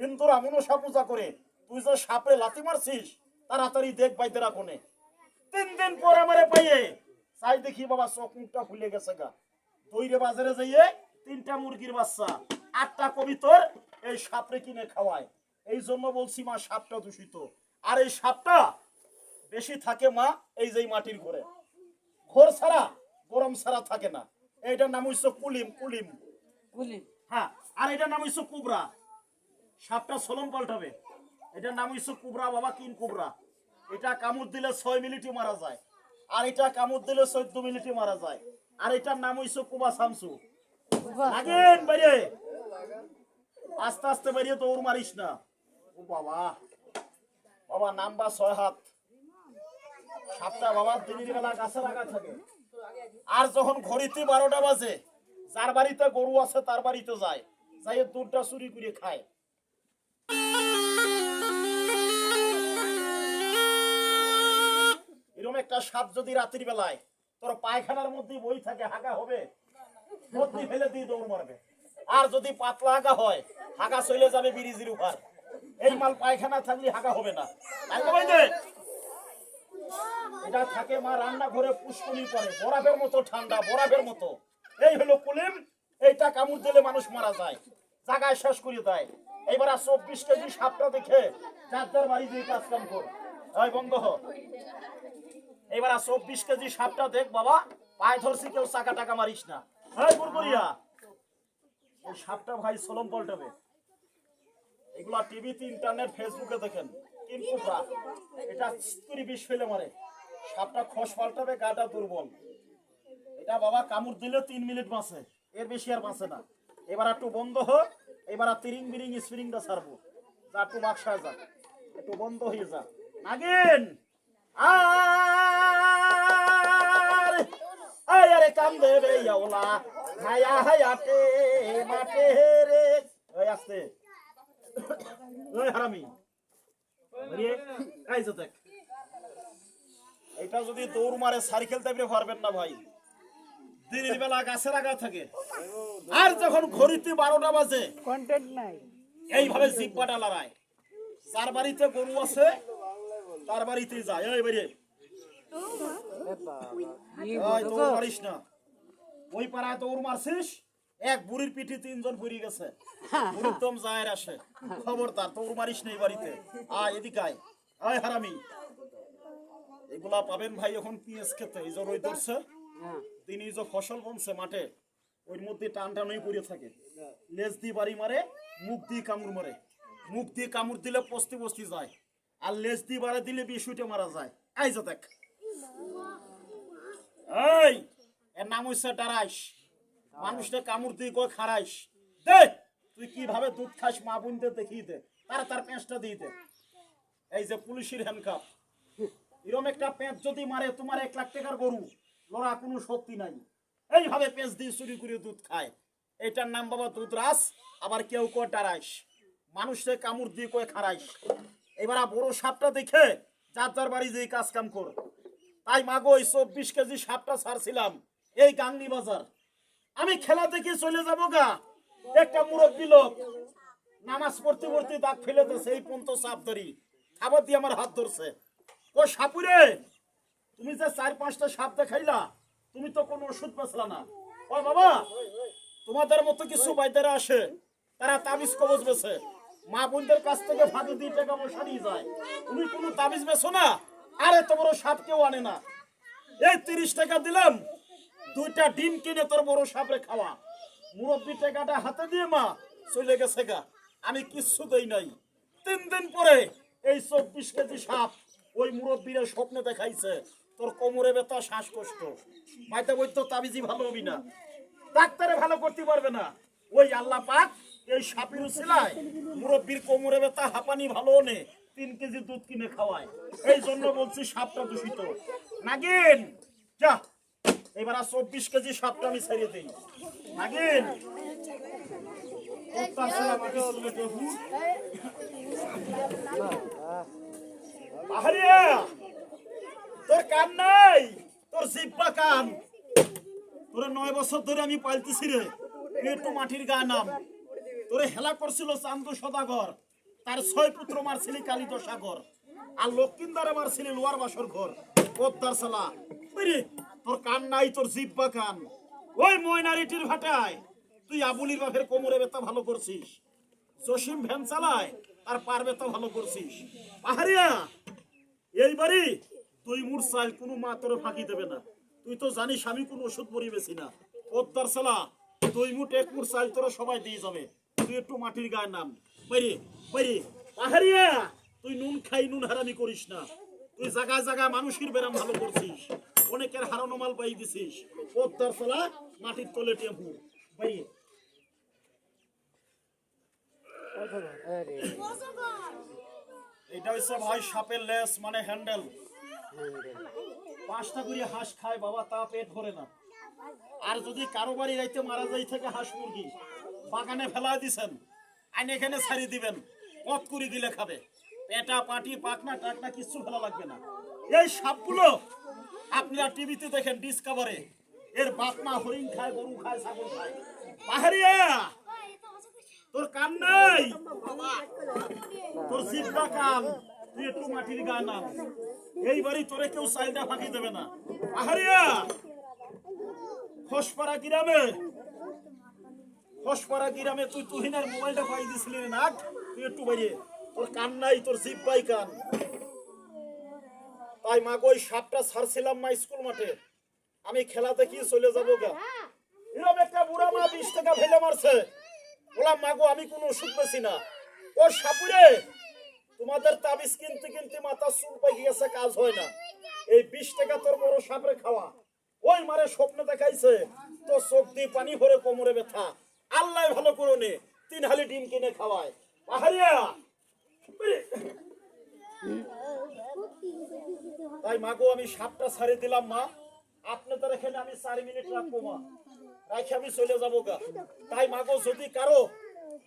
হিন্দুরা মনসা পূজা করে। তুই যে সাপে লাথি মারছিস তাড়াতাড়ি দেখ বাইতেরা কোনে তিন দিন পর আমারে পাইয়ে। চাই দেখি বাবা চোখ মুখটা ফুলে গেছে গা। দইরে বাজারে যাইয়ে তিনটা মুরগির বাচ্চা আটটা কবিতর এই সাপরে কিনে খাওয়ায়। এই জন্য বলছি মা সাপটা দূষিত। আর এই সাপটা বেশি থাকে মা এই যে মাটির ঘরে। ঘর ছাড়া গরম ছাড়া থাকে না। এইটার নাম হচ্ছে কুলিম কুলিম। গুলি হ্যাঁ আর এটার নাম হচ্ছে কুবরা। সাপটা সলম পাল্টাবে। এটার নাম হচ্ছে কুবরা বাবা কিন কুবরা। এটা কামড় দিলে ছয় মিনিটে মারা যায়। আর এটা কামড় দিলে চোদ্দ মিনিটে মারা যায়। আর এটার নাম হচ্ছে কুবা শামসু লাগেন বাইরে। আস্তে আস্তে বেরিয়ে দৌড় মারিস না। ও বাবা। বাবা নাম্বা ছয় হাত। সাতটা বাবা দিনের বেলা গাছে রাখা থাকে। আর যখন ঘড়িতে বারোটা বাজে যার বাড়িতে গরু আছে তার বাড়িতে যায়। যাই দুধটা চুরি করে খায়। একটা সাপ যদি বেলায় তোর পায়খানার মধ্যে বই থাকে, হাগা হবে। মধ্যে ফেলে দিয়ে দৌড় মারবে। আর যদি পাতলা হাগা হয়, হাগা চলে যাবে বিরিজির উপর। এই মাল পায়খানা থাকলে হাগা হবে না? এটা থাকে মা রান্না ঘরে পুষ্কনি পরে বরফের মতো ঠান্ডা বরফের মতো। এই হলো কুলিম, এইটা কামড় দিলে মানুষ মারা যায়। জায়গায় শেষ করে দেয়। এইবার আর চব্বিশ কেজি সাপটা দেখে যার যার বাড়ি দিয়ে কাজ কাম কর। ওই বন্ধ হ। এবার আর চব্বিশ কেজি সাপটা দেখ বাবা, পায়ে ধরছি, কেউ চাকা টাকা মারিস না। হ্যাঁ বুরবুরিয়া ওই সাপটা ভাই সলম পাল্টাবে। এগুলা টিভিতে ইন্টারনেট ফেসবুকে দেখেন। কিন্তু এটা চিত্তুরি বিষ ফেলে মারে। সাপটা খস পাল্টাবে, গাটা দুর্বল। এটা বাবা কামড় দিলে তিন মিনিট বাঁচে। এর বেশি আর বাঁচে না। এবার একটু বন্ধ হোক এবার আর তিরিং বিরিং স্প্রিংটা ছাড়বো। যা একটু বাক্সায় যা, একটু বন্ধ হয়ে যা। নাগিন! আর! আরে কাম দেবে ইয়াওলা, হায়া হায়াতে মাঠে রে। ওই আসতে। ওই হারামি। এই দেখ। এটা যদি দৌড় মারে খেলতে আপনি পারবেন না ভাই। দিনের বেলা গাছের আগা থাকে। আর যখন ঘড়িতে বারোটা বাজে কন্টেন্ট নাই। এইভাবে জিব্বাটা লড়ায়। যার বাড়িতে গরু আছে তার বাড়িতে যায়। এই ওই দৌড় মারিস না। ওই পাড়ায় দৌড় মারছিস এক বুড়ির পিঠে তিনজন বুড়ি গেছে আসে। খবরদার দৌড় মারিস না এই বাড়িতে। আয় এদিকে আয়। আয় হারামি। এগুলা পাবেন ভাই এখন পিএস খেতে এই রই ধরছে। তিনি যে ফসল বনছে মাঠে, ওর মধ্যে টান টানই পড়ে থাকে। লেজ দিয়ে বাড়ি মারে, মুখ দিয়ে কামড় মারে। মুখ দিয়ে কামড় দিলে পস্তি পস্তি যায়। আর লেজ দিয়ে বাড়ে দিলে বিষ উঠে মারা যায়। এই যে দেখ। এই, এর নাম হচ্ছে ডারাইস। মানুষটা কামড় দিয়ে কই খারাইস দে, তুই কীভাবে দুধ খাস মা বোনদের দেখিয়ে দে। তারা তার পেঁচটা দিয়ে দে। এই যে পুলিশের হ্যান্ড হ্যান্ডকাপ এরকম একটা পেঁচ যদি মারে, তোমার এক লাখ টাকার গরু। লড়া কোনো শক্তি নাই। এইভাবে পেঁচ দিয়ে চুরি করে দুধ খায়। এটার নাম বাবা দুধ রাস আবার কেউ কয় ডারাইস মানুষে কামড় দিয়ে কয় খারাইস এবার বড় সাপটা দেখে যার যার বাড়ি যেই কাজ কাম কর। তাই মাগো ওই চব্বিশ কেজি সাপটা ছাড়ছিলাম এই গাংনি বাজার। আমি খেলা দেখে চলে যাব গা। একটা মুরব্বী লোক নামাজ পড়তে পড়তে দাগ ফেলে দিয়েছে এই পন্ত সাপ ধরি। খাবার দিয়ে আমার হাত ধরছে। ও সাপুরে তুমি যে চার, পাঁচটা সাপ দেখাইলা, তুমি তো কোনো ওষুধ বেচলা না। ও বাবা, তোমাদের মতো কিছু বাইদারা আসে, তারা তাবিজ কবজ বেছে। মা বোনদের কাছ থেকে ফাঁকি দিয়ে টাকা পয়সা নিয়ে যায়। তুমি কোনো তাবিজ বেছো না? আর বড় সাপ কেউ আনে না। এই তিরিশ টাকা দিলাম, দুইটা ডিম কিনে তোর বড় সাপরে খাওয়া। মুরব্বী টাকাটা হাতে দিয়ে মা চলে গেছে গা। আমি কিচ্ছু দেই নাই। তিন দিন পরে এই চব্বিশ কেজি সাপ ওই মুরব্বীরা স্বপ্নে দেখাইছে। তোর কোমরে ব্যথা, শ্বাসকষ্ট। মাইতে তো তাবিজি ভালো হবি না। ডাক্তারে ভালো করতে পারবে না। ওই আল্লাহ পাক এই সাপের উসিলায় মুরব্বীর কোমরে ব্যথা, হাঁপানি ভালো নে তিন কেজি দুধ কিনে খাওয়ায়। এই জন্য বলছি সাপটা দূষিত। নাগিন, যা। এবার আর চব্বিশ কেজি সাপটা আমি ছেড়ে দিই। নাগিন। পাহাড়িয়া কান নাই? তোর জিব্বা কান। তোরে নয় বছর ধরে আমি পালতেছি রে। তুই একটু মাটির গা নাম। তোরে হেলা করছিল চান্দু সদাগর। তার ছয় পুত্র মারছিলি কালিত সাগর আর লক্ষিন্দারে মারছিলি লোয়ার বাসর ঘর। পদ্মার সালা। তোর কান নাই, তোর জিব্বা কান। ওই ময়নারিটির ভাটায় তুই আবুলির বাপের কোমরে বেতা ভালো করছিস। জসিম ভ্যান চালায় আর পার বেতা ভালো করছিস। পাহাড়িয়া এইবারই তুই মুরসাইল কোনো মা তোর ফাঁকি দেবে না। তুই তো জানিস আমি কোনো ওষুধ পরি বেশি না। পদ্মার সালা দুই মুঠ এক মুরসাইল তোরা সবাই দিয়ে যাবে তুই একটু মাটির গায়ের নাম। বাইরে বাইরে। পাহাড়িয়া তুই নুন খাই নুন হারামি করিস না। তুই জায়গায় জায়গায় মানুষের বেরাম ভালো করছিস। অনেকের হারানো মাল পাই দিছিস। পদ্মার সালা মাটির তলে টেম্পু বাইরে। এটা হচ্ছে ভাই সাপের লেস মানে হ্যান্ডেল। পাঁচটা করে হাঁস খায় বাবা, তা পেট ভরে না। আর যদি কারও বাড়ি রাইতে মারা যাই থাকে হাঁস মুরগি, বাগানে ফেলা দিছেন, আইন এখানে ছাড়ি দিবেন, পথ করে গিলে খাবে। পেটা, পাটি পাকনা টাকনা কিচ্ছু ফেলা লাগবে না। এই সাপগুলো আপনারা টিভিতে দেখেন ডিসকভারে এর বাপ মা হরিণ খায়, গরু খায়, ছাগল খায়। পাহাড়িয়া! তোর কান নাই? তোর জিব্বা কান। তুই একটু মাটির গান নাম। এইবারই তোরে কেউ ফাঁকি দেবে না। আহারিয়া! খসপাড়া খসপাড়া তুই মোবাইলটা পাই দিছিলি নাক। তুই একটু বাইরে। তোর কান নাই, তোর জিব্বাই কান। তাই মা ওই সাপটা ছাড়ছিলাম মা স্কুল মাঠে। আমি খেলা দেখি চলে যাব গা। এরকম একটা বুড়া মা বিশ টাকা ফেলে মারছে। বললাম, মাগো, আমি কোনো ওষুধ বেছি না। ও সাপুরে তোমাদের তাবিজ কিনতে কিনতে মাথা চুল গিয়েছে কাজ হয় না। এই বিশ টাকা তোর বড় সাপরে খাওয়া। ওই মারে স্বপ্ন দেখাইছে তো চোখ দিয়ে পানি ভরে কোমরে ব্যথা। আল্লাহ ভালো করো নে তিন হালি ডিম কিনে খাওয়ায়। পাহাড়িয়া! তাই মাগো, আমি সাপটা ছাড়ি দিলাম, মা। আপনাদের এখানে আমি চার মিনিট রাখব, মা। রাখে আমি চলে যাব গা। তাই মাগো, যদি কারও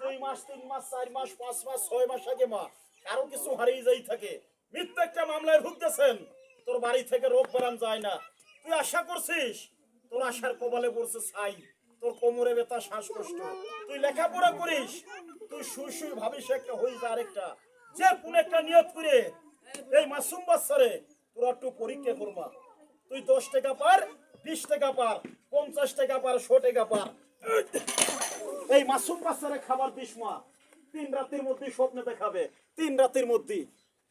দুই মাস, তিন মাস, চার মাস, পাঁচ মাস, ছয় মাস আগে, মা কারও কিছু হারিয়ে যাই থাকে। মিথ্যা একটা মামলায় ভুগতেছেন। তোর বাড়ি থেকে রোগ বেরাম যায় না। তুই আশা করছিস? তোর আশার কপালে পড়ছে ছাই। তোর কোমরে ব্যথা, শ্বাসকষ্ট। তুই লেখাপড়া করিস। তুই শুই শুই ভাবিস একটা হই যা আরেকটা। যে কোন একটা নিয়ত করে। এই মাসুম বাচ্চারে তোরা একটু পরীক্ষা করবা তুই দশ টাকা পার, বিশ টাকা পার, পঞ্চাশ টাকা পার শো টাকা পার। এই মাসুম বাচ্চারে খাবার দিস মা। তিন রাতের মধ্যে স্বপ্নে দেখাবে। তিন রাতের মধ্যে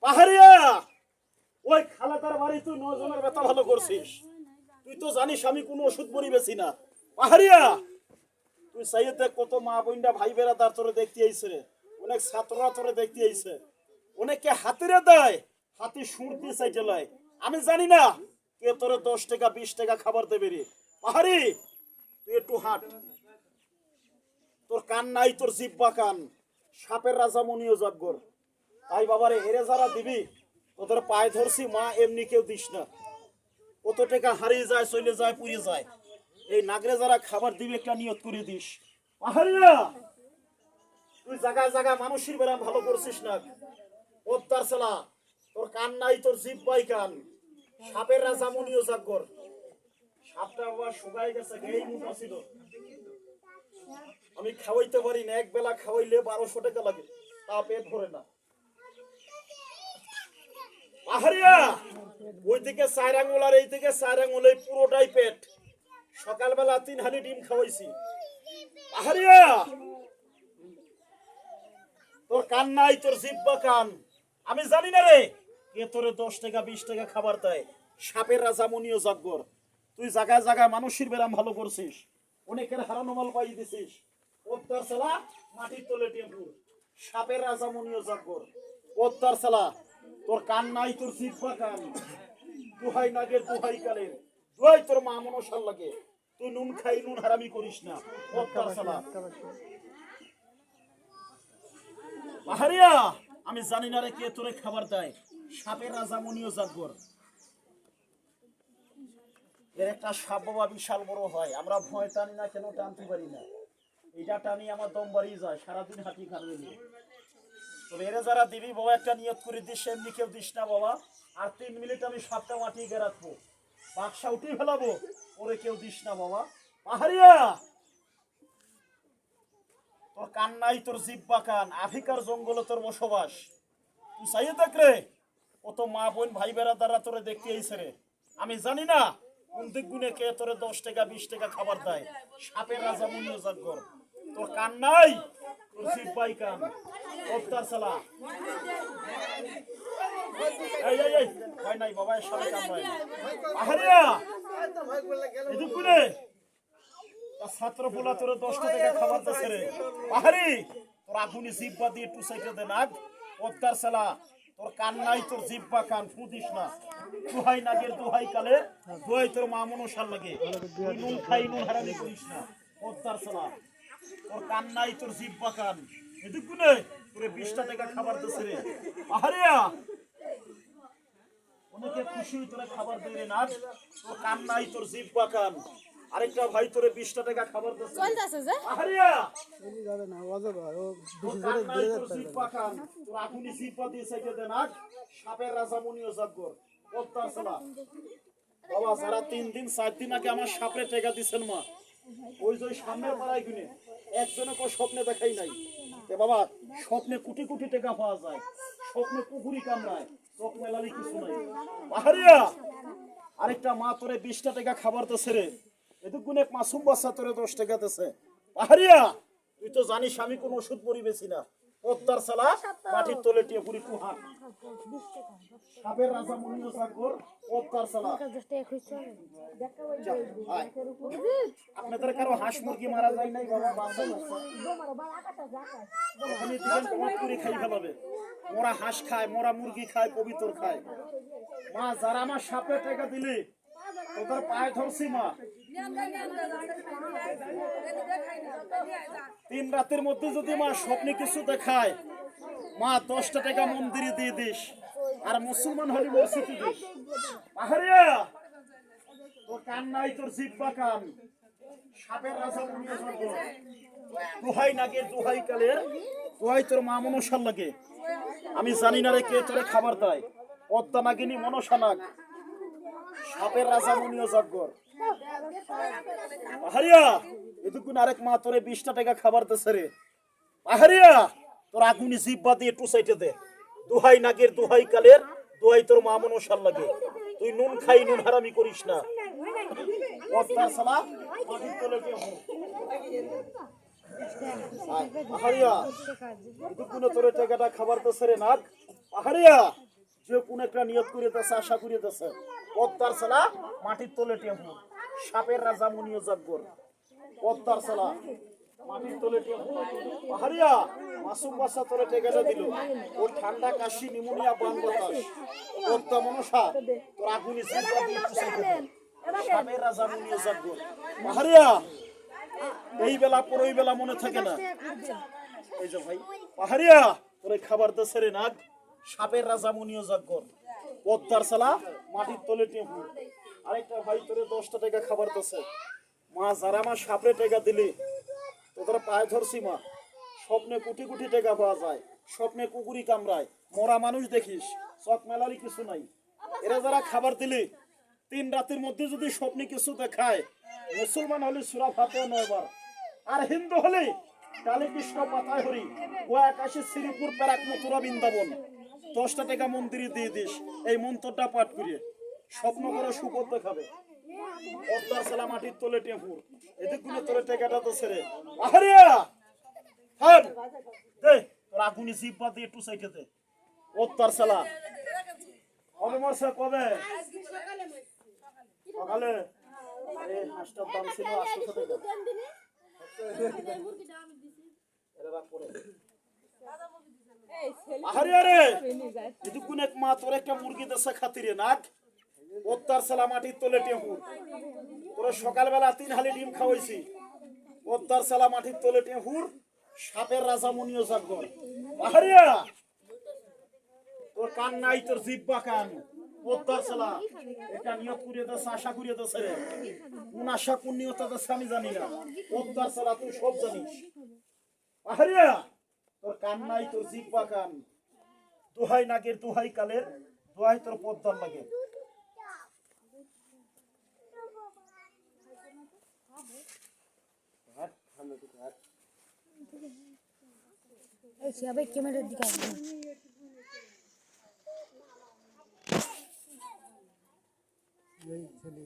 পাহাড়িয়া! ওই খালাদার বাড়ি তুই নজনের ব্যথা ভালো করছিস। তুই তো জানিস আমি কোনো ওষুধ বড়ি বেছি না। পাহাড়িয়া! তুই সাইয়ে দেখ কত মা বোনটা ভাই বেড়াদার তোরে দেখতে আইছে অনেক ছাত্ররা তোরে দেখতে আইছে। অনেকে হাতিরে দেয়, হাতি সুর দিয়ে লয়। আমি জানি না কে তোরে দশ টাকা, বিশ টাকা খাবার দেবে রে। পাহাড়ি! তুই একটু হাট। তোর কান নাই, তোর জিব্বা কান। সাপের রাজা মনিও জাগর তাই বাবারে হেরে যারা দিবি তোদের পায়ে ধরছি, মা এমনি কেউ দিস না। কত টাকা হারিয়ে যায়, চলে যায়, পুড়ে যায়। এই নাগরে যারা খাবার দিবি, একটা নিয়ত করে দিস। তুই জায়গায় জায়গায় মানুষের বেড়া ভালো করছিস না। পদ্মার সেলা তোর কান নাই, তোর জিব্বাই কান। সাপের রাজা মনিও জাগর সাপটা আবার শুকাই গেছে মুঠা ছিল আমি খাওয়াইতে পারি না, এক বেলা খাওয়াইলে বারোশো টাকা লাগে। তা পেট ভরে না। আহারিয়া ওই দিকে চার আঙুল আর এই দিকে চার আঙুল এই পুরোটাই পেট। সকালবেলা তিন হানি ডিম খাওয়াইছি। আহারিয়া, তোর কান নাই, তোর জিব্বা কান। আমি জানি না রে, কে তোরে দশ টাকা, বিশ টাকা খাবার দেয়। সাপের রাজা মনিও জাগর তুই জায়গায় জায়গায় মানুষের বেরাম ভালো করছিস। অনেকের হারানো মাল পাই দিছিস। পদ্মার সালা মাটির তলে টেম্পুর। সাপের রাজা মনিও জাগর পদ্মার সালা তোর কান নাই তোর কান দুহাই নাগের দুহাই কালের। দুহাই তোর মা মনসার লাগে। তুই নুন খাই, নুন হারামি করিস না। পদ্মার সালা পাহাড়িয়া আমি জানি না রে কে তোরে খাবার দেয়। সাপের রাজা মনিও জাগর এর একটা সাপ বাবা বিশাল বড় হয়। আমরা ভয় টানি না, কেন টানতে পারি না? এটা টানি আমার দম বাড়িয়ে যায়, সারাদিন হাঁটি খাবে তবে এরা যারা দিবি বাবা, একটা নিয়ত করে দিস এমনি কেউ দিস না বাবা। আর তিন মিনিট আমি সাপটা গিয়ে রাখব। বাক্সা উঠিয়ে ফেলাবো, ওরে কেউ দিস না বাবা। পাহাড়িয়া! তোর কান্নাই তোর জিব্বা কান, আফ্রিকার জঙ্গলে তোর বসবাস। তুই চাইয়ে দেখ রে, কত মা বোন ভাই বেড়া দ্বারা তোরে দেখতে আইছে রে। আমি জানি না কোন দিক গুনে কে তোরে দশ টাকা, বিশ টাকা খাবার দেয়? সাপের রাজা মুনিও জাগর তোর কান নাই? তোর জিব্বাই কান অত্যার চালা এই এই এই নাই বাবা এর সাথে কাম নাই। আহারিয়া! ছাত্র পোলা তোরে দশটা টাকা খাবার দিচ্ছে রে। পাহাড়ি তোর আগুনি জিব্বা দিয়ে টু সাইডে দে নাক পদ্মার সেলা। তোর কান নাই তোর জিব্বা কান, ফুদিস না। দুহাই নাগের দুহাই কালে। দুহাই তোর মা মনসার লাগে। তুই নুন খাই, নুন হারামি করিস না। পদ্মার তোর কান নাই তোর জিব্বা কান। এদিক তোরে বিশটা টাকা খাবার দিচ্ছে রে। পাহাড়িয়া অনেকে খুশি তোরা খাবার রে নাচ তোর কান নাই তোর জিব্বা কান। আরেকটা ভাই তোরে বিশটা টাকা খাবার দিচ্ছে। চলতেছে যে? আহারিয়া! যাবে না অজব ও বেশি কান দিয়ে তোর জিব্বা কান তোর আগুনি জিব্বা দিয়ে সাইকে দে নাচ সাপের রাজা মুনিও জাগর পদ্মার সালা বাবা যারা তিন দিন চার দিন আগে আমার সাপে টেকা দিছেন মা। ওই যে সামনের পাড়ায় গুনে। একজনে কো স্বপ্নে দেখাই নাই। বাবা স্বপ্নে কোটি কোটি টাকা পাওয়া যায়। স্বপ্নে পুকুরি কামড়ায়। চোখ মেলালি কিছু নাই। আরেকটা মা তোরে বিশটা টাকা খাবার দিছে রে। এদিক গুনে মাসুম বাচ্চা তোরে দশ টাকা দিছে। পাহাড়িয়া, তুই তো জানিস আমি কোন ওষুধ পরিবেছি না। পদ্মার সালা মাটির তলে টিয়ে পুরি রাজা সাগর পদ্মার সালা কারও হাঁস মুরগি মারা যায় নাই বাবা কমাত করে খাই ফেলাবে। মোরা হাঁস খায়, মোরা মুরগি খায়, পবিত্র খায়। মা, যারা আমার সাপে টাকা দিলে ধরছি মা। তিন রাতের মধ্যে যদি মা স্বপ্নে কিছু দেখায়, মা দশটা টাকা মন্দিরে দিয়ে দিস, আর মুসলমান হলে মসজিদে দিস। পাহাড়িয়া তোর কান নাই, তোর জিব্বা কান। সাপের রাজা দোহাই নাগের দোহাই কালের দোহাই তোর মা মনসার লাগে। আমি জানি না রে কে তোরে খাবার দেয়। পদ্মা নাগিনী মনসা নাগ। সাপের রাজা মনিও জাগর পাহাড়িয়া এটুকুন আরেক মা তোরে বিশটা টাকা খাবার দেছে রে। পাহাড়িয়া, তোর আগুনি জিব্বা দিয়ে টু সাইটে দে। দোহাই নাগের, দোহাই কালের, দোহাই তোর মা মনসার লাগে। তুই নুন খাই, নুন হারামি করিস না। পদ্মার সালা পাহাড়িয়া এটুকুনে তোরে টাকাটা খাবার দেছে রে নাগ। পাহাড়িয়া যে কোন একটা নিয়ত করে দেছে আশা করে দেছে পদ্মার সালা মাটির তলে টেম্পু, সাপের রাজা মুনিও জাগর পদ্মার সালা মাটির তলে মাসুম বাসা ঠান্ডা কাশি, নিমোনিয়া দিয়ে রাজা এই বেলা পরই বেলা মনে থাকে না। এই যে ভাই, পাহাড়িয়া, তোরে খাবার দেশে রে নাগ সাপের রাজা মুনিও জাগর পদ্মার সালা মাটির তলে টেম্পু। আরেকটা ভাই, তোরে দশটা টাকা খাবার দেছে। মা, যারা মা সাপরে টাকা দিলি, তোদের পায়ে ধরছি মা। স্বপ্নে কোটি কোটি টাকা পাওয়া যায়, স্বপ্নে কুকুরি কামড়ায়। মরা মানুষ দেখিস, চক মেলারই কিছু নাই। এরা যারা খাবার দিলি, তিন রাতের মধ্যে যদি স্বপ্নে কিছু দেখায়, মুসলমান হলে সুরা ফাতে নয়বার আর হিন্দু হলে কালী কৃষ্ণ পাতায় হরি ও আকাশে শ্রীপুর প্যারাক মথুরা বৃন্দাবন। দশটা টাকা মন্দিরে দিয়ে দিস এই মন্ত্রটা পাঠ করিয়ে। স্বপ্ন করে সুপথ দেখাবে। পদ্মার সালা মাটির তোলে টেপুর। এদিকগুলো তোলে টেকাটা তো ছেড়ে। আহারিয়া হ্যাঁ দে তোর আগুনি জিব্বা দিয়ে একটু সাইডে দে। পদ্মার সালা। কবে মারছে কবে? সকালে। আরে হাঁসটার দাম ছিল আটশো টাকা। এরা পরে। আহারে আরে এটুকুন এক মা তোর একটা মুরগি দেশা খাতিরে, নাক। পদ্মার সালা মাটির তোলে টেম্পুর তোর সকালবেলা তিন হালি ডিম খাওয়াইছি। পদ্মার সালা মাটির তোলে টেম্পুর সাপের রাজা মনিও জাগর আহারিয়া তোর কান নাই, তোর জিব্বা কান। পদ্মার সালা, এটা নিয়ত করিয়ে দেছে আশা করিয়ে দেছে রে। কোন আশা, কোন নিয়ত দেছে আমি জানি না। পদ্মার সালা, তুই সব জানিস। আহারিয়া তোর কান নাই তোর জিব্বা কান। দোহাই নাগের দোহাই কালের দোহাই তোর পদ্মার হাট। এই সবাই ক্যামেরার দিকে আসবে। এই ছেলে।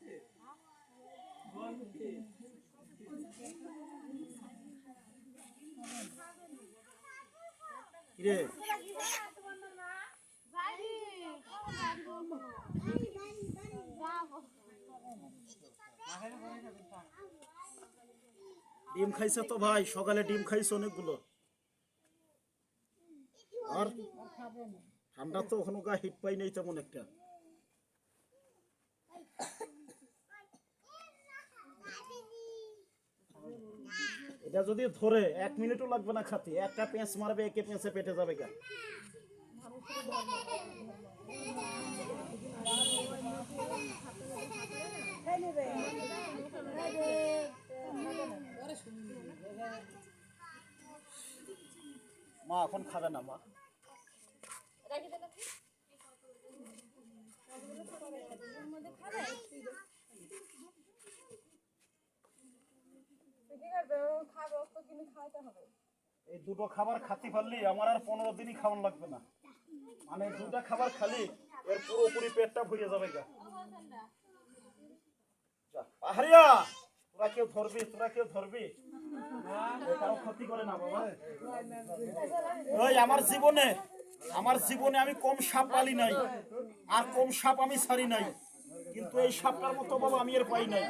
কিরে? ডিম খাইছে তো ভাই, সকালে ডিম খাইছে অনেকগুলো। আর? ঠান্ডা তো ওখানে গা হিট পাই নাই তেমন একটা। এটা যদি ধরে, এক মিনিটও লাগবে না খাতে। একটা পেঁচ মারবে, একে পেঁচে পেটে যাবে গা। মা, এখন খাবে না, মা। এই দুটো খাবার খাতে পারলি, আমার আর পনেরো দিনই খাওয়ান লাগবে না। মানে দুটা খাবার খালি, এর পুরোপুরি পেটটা ভরে যাবে গা। পাহাড়িয়া, তোরা কেউ ধরবি, তোরা কেউ ধরবি। ক্ষতি করে না, বাবা। ওই, আমার জীবনে আমার জীবনে আমি কম সাপ পালি নাই, আর কম সাপ আমি ছাড়ি নাই। কিন্তু এই সাপটার মতো বাবা আমি এর পাই নাই।